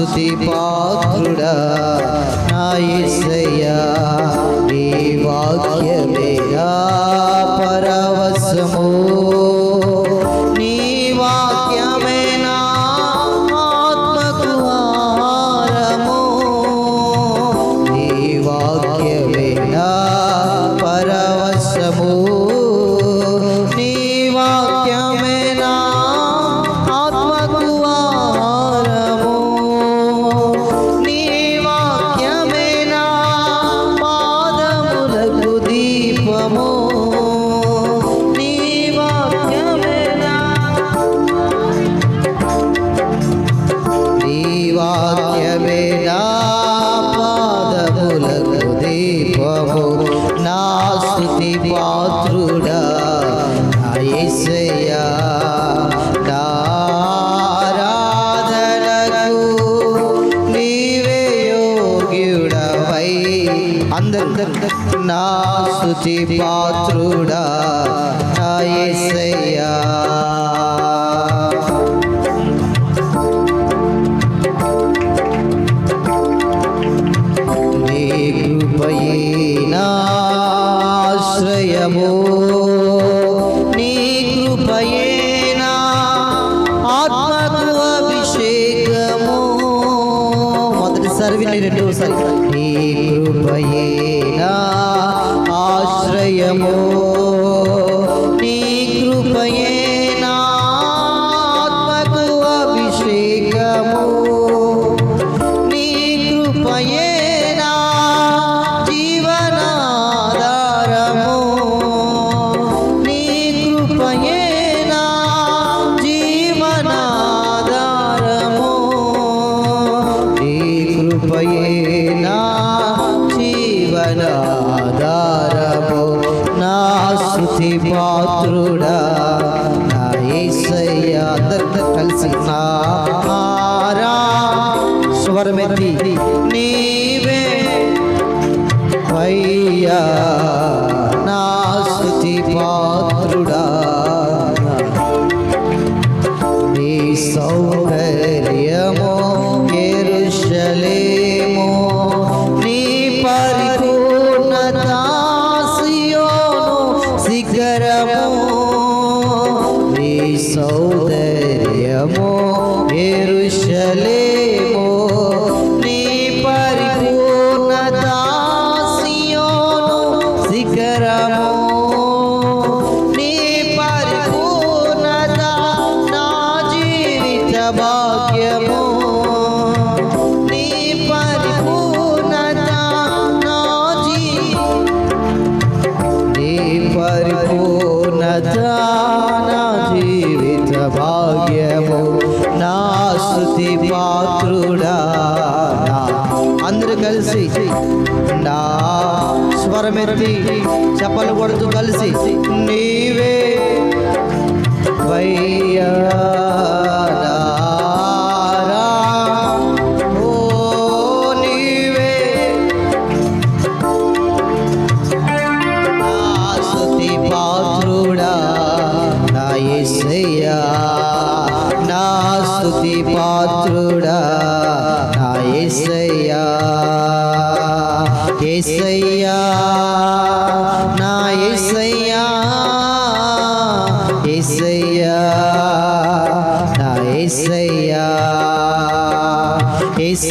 స్థుతి పాత్రుడా నా ఈసయ్యా నీ వాక్యమేగా నా శుచి పాత్రుడా నా ఏసయ్యా ఒకసారి విని రెండోసారి ఆశ్రయమో.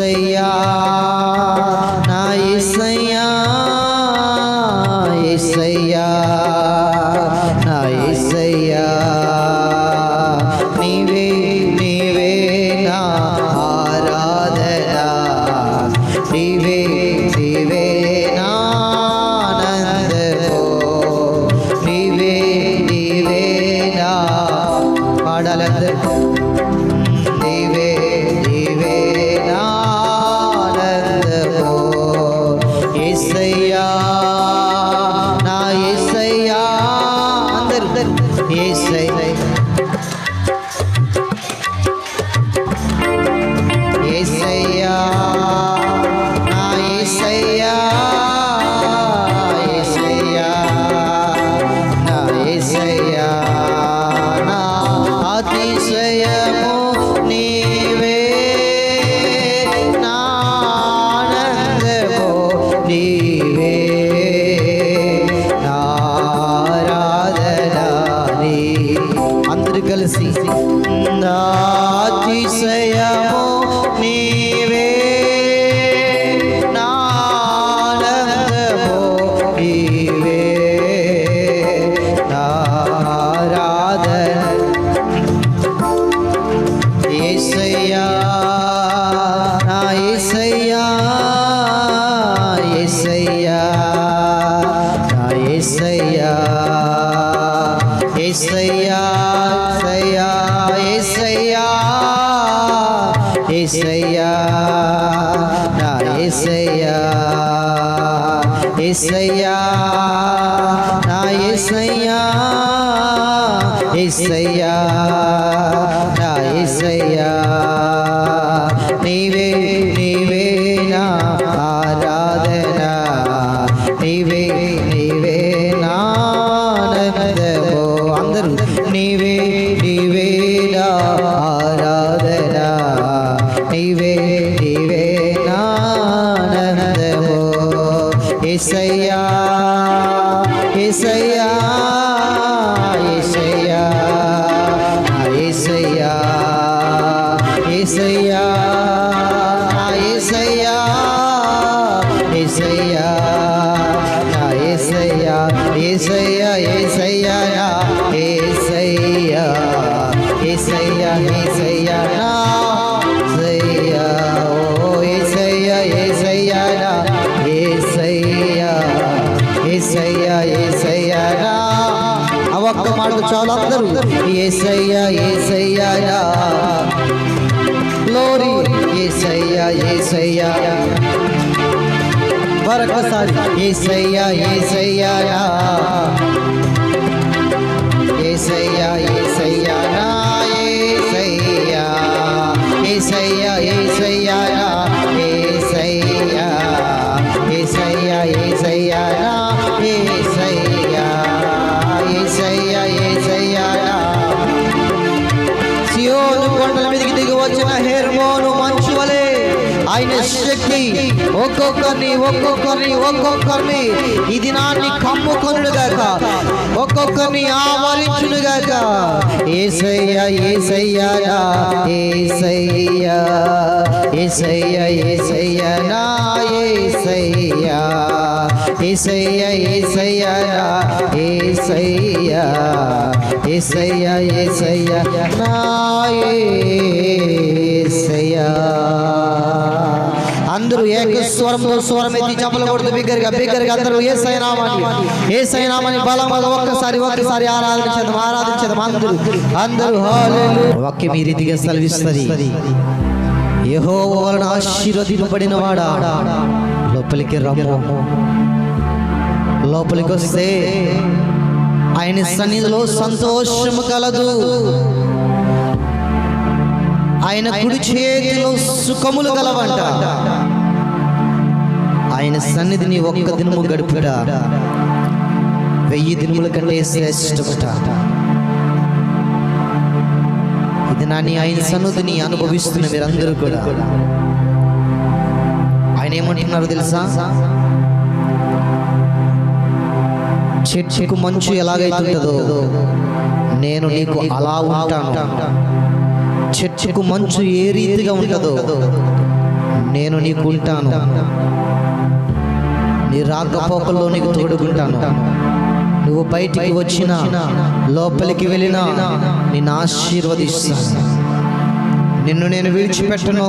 ఏసయ్యా నా ఏసయ్యా सैया మరొకసారి ఏసయ్యా ఏసయ్యా నా ఏసయ్యా ఏసయ్యా నా ఏసయ్యా ఏసయ్యా ఏసయ్యా ఏసయ్యా శక్తి. ఒక్కొక్కరిని ఒక్కొక్కరిని ఒక్కొక్కరిని ఈ దినాన్ని కమ్ముకొనుగాక ఒక్కొక్కరిని ఆవరించునుగాక ఏసయ్యా ఏసయ్యా నా ఏసయ్యా ఏసయ్యా ఏసయ్యా నా ఏసయ్యా ఏసయ్యా ఏసయ్యా నా ఏసయ్యా ఏసయ్యా ఏసయ్యా నా ఏసయ్యా. అందరూ ఏక స్వరంతో స్వరం ఎత్తి చప్పలు కొడుతూ బిగ్గరగా బిగ్గరగా అందరూ ఏ సైనామని ఏ సైనామని బలంగా ఒక్కసారి ఒక్కసారి ఆరాధించదు ఆరాధించదు అందరూ. అందరూ హల్లెలూయా. వాక్యం ఈ రీతిగా సెలవిస్తుంది. యెహోవా వలన ఆశీర్వదింపబడిన వాడా లోపలికి రమ్ము. లోపలికి వస్తే ఆయన సన్నిధిలో సంతోషము కలదు. ఆయన కుడి చేతిలో సుఖములు కలవంట. ఆయన సన్నిధిని ఒక్క దినము గడుపుట. వెయ్యి దినముల కంటే శ్రేష్టమట ఇది నాని ఆయన సన్నిధిని అనుభవిస్తున్న మీరందరూ కూడా. ఆయన ఏమంటున్నారు తెలుసా? చెట్టుకు మంచు ఎలాగైతుందో నేను నీకు అలా ఉంటాను. చర్చకు మంచు ఏ రీతిగా ఉంటుందో నేను నీకు ఉంటాను. నీ రాకపోకల్లో నీకు తోడుకుంటాను నువ్వు బయటికి వచ్చిన లోపలికి వెళ్ళినా నిన్ను ఆశీర్వదిస్తాను. నిన్ను నేను విడిచిపెట్టను.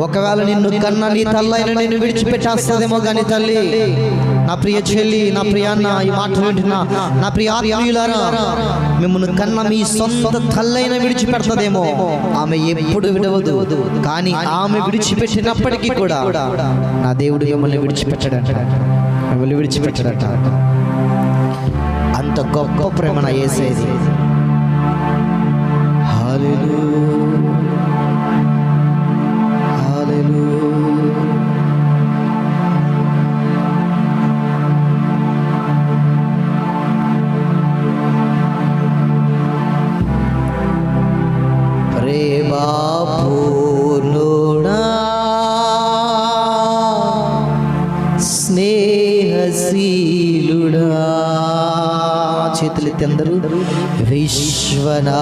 ఒకవేళ నిన్ను కన్న నీ తల్లైన నిన్ను విడిచిపెట్టేస్తుందేమో కానీ తల్లి నా ప్రియ చెల్లి నా ప్రియాన్న ఈ మాట వింటున్నా. నా ప్రియ మిమ్మల్ని కన్న మీ సొంత తల్లైన విడిచిపెడతదేమో. ఆమె ఎప్పుడు విడవదు కానీ ఆమె విడిచిపెట్టినప్పటికీ కూడా నా దేవుడు మిమ్మల్ని విడిచిపెట్టడంట మిమ్మల్ని విడిచిపెట్టడంట. అంత గొప్ప ప్రేమ నా వేసేది హల్లెలూయా చేతులెత్తి అందరూ విశ్వనాథుడా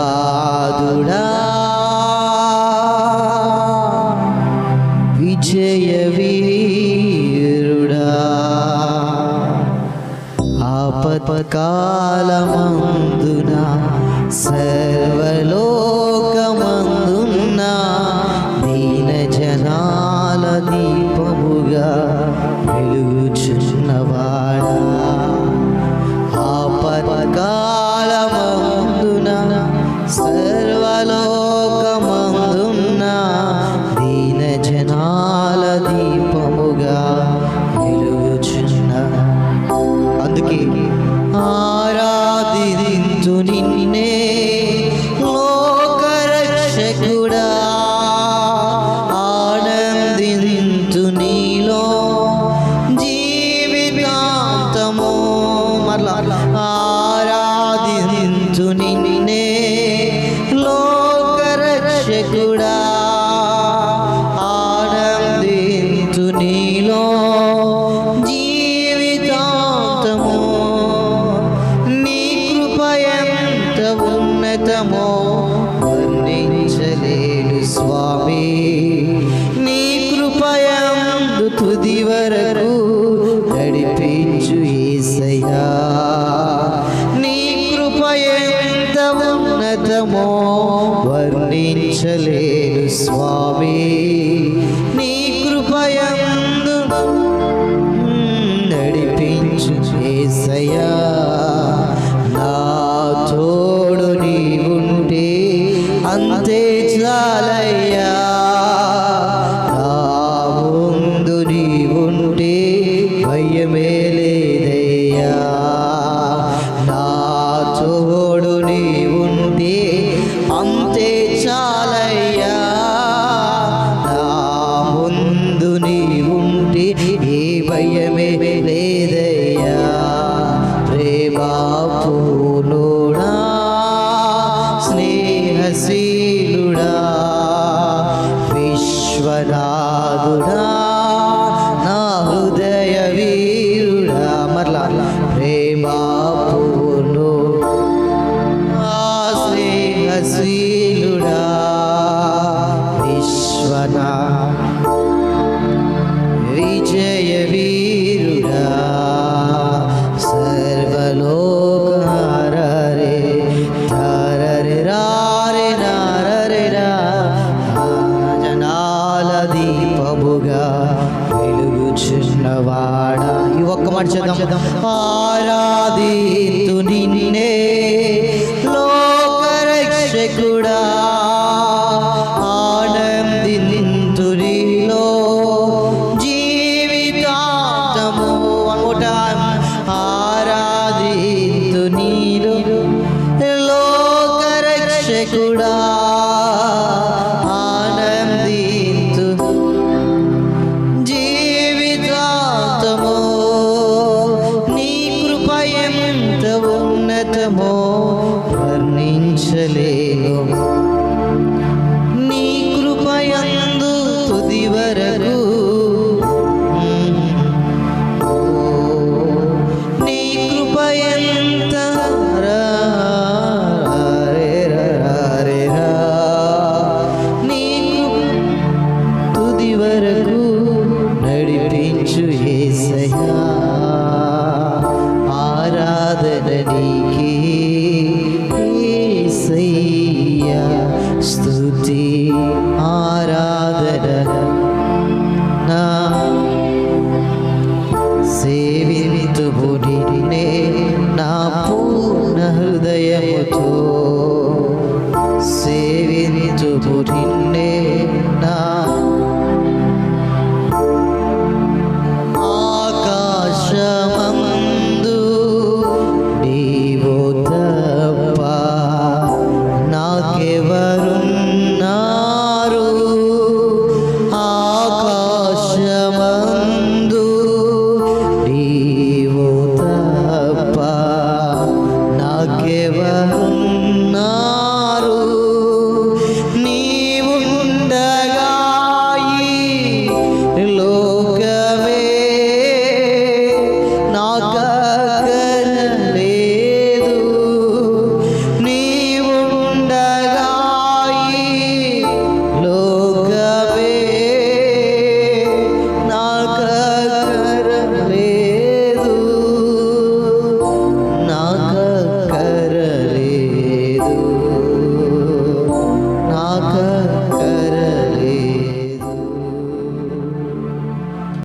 విజయ వీరుడా ఆపత్కాలమందున సరే need பதிவர ఈ ఒక్క